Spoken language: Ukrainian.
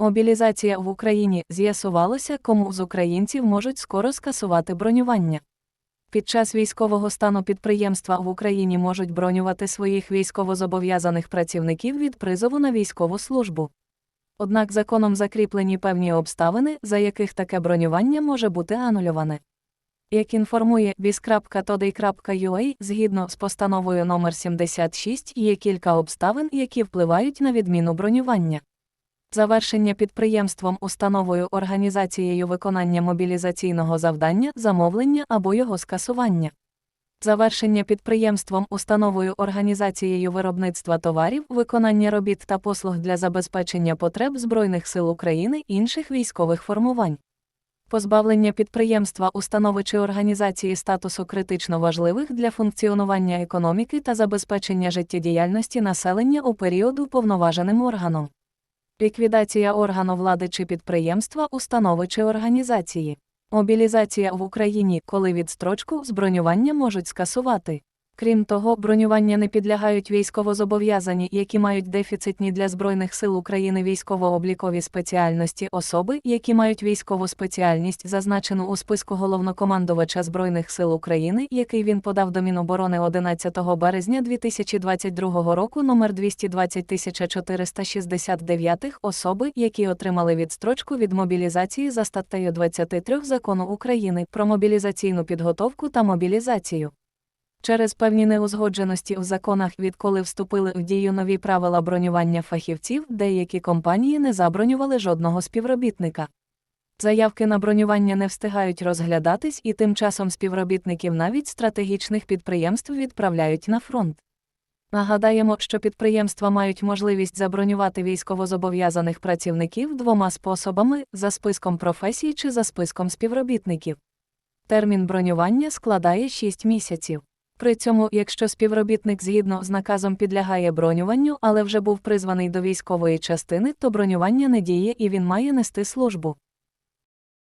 Мобілізація в Україні з'ясувалося, кому з українців можуть скоро скасувати бронювання. Під час військового стану підприємства в Україні можуть бронювати своїх військовозобов'язаних працівників від призову на військову службу. Однак законом закріплені певні обставини, за яких таке бронювання може бути анульоване. Як інформує biz.today.ua, згідно з постановою номер 76 є кілька обставин, які впливають на відміну бронювання. Завершення підприємством установою організацією виконання мобілізаційного завдання, замовлення або його скасування. Завершення підприємством установою організацією виробництва товарів, виконання робіт та послуг для забезпечення потреб Збройних сил України інших військових формувань. Позбавлення підприємства установи чи організації статусу критично важливих для функціонування економіки та забезпечення життєдіяльності населення у період уповноваженим органом. Ліквідація органу влади чи підприємства, установи чи організації. Мобілізація в Україні, коли відстрочку з бронювання можуть скасувати. Крім того, бронювання не підлягають військовозобов'язані, які мають дефіцитні для Збройних сил України військово-облікові спеціальності особи, які мають військову спеціальність, зазначену у списку головнокомандувача Збройних сил України, який він подав до Міноборони 11 березня 2022 року номер 220469 особи, які отримали відстрочку від мобілізації за статтею 23 Закону України про мобілізаційну підготовку та мобілізацію. Через певні неузгодженості в законах, відколи вступили в дію нові правила бронювання фахівців, деякі компанії не забронювали жодного співробітника. Заявки на бронювання не встигають розглядатись, і тим часом співробітників навіть стратегічних підприємств відправляють на фронт. Нагадаємо, що підприємства мають можливість забронювати військовозобов'язаних працівників двома способами за списком професій чи за списком співробітників. Термін бронювання складає 6 місяців. При цьому, якщо співробітник згідно з наказом підлягає бронюванню, але вже був призваний до військової частини, то бронювання не діє і він має нести службу.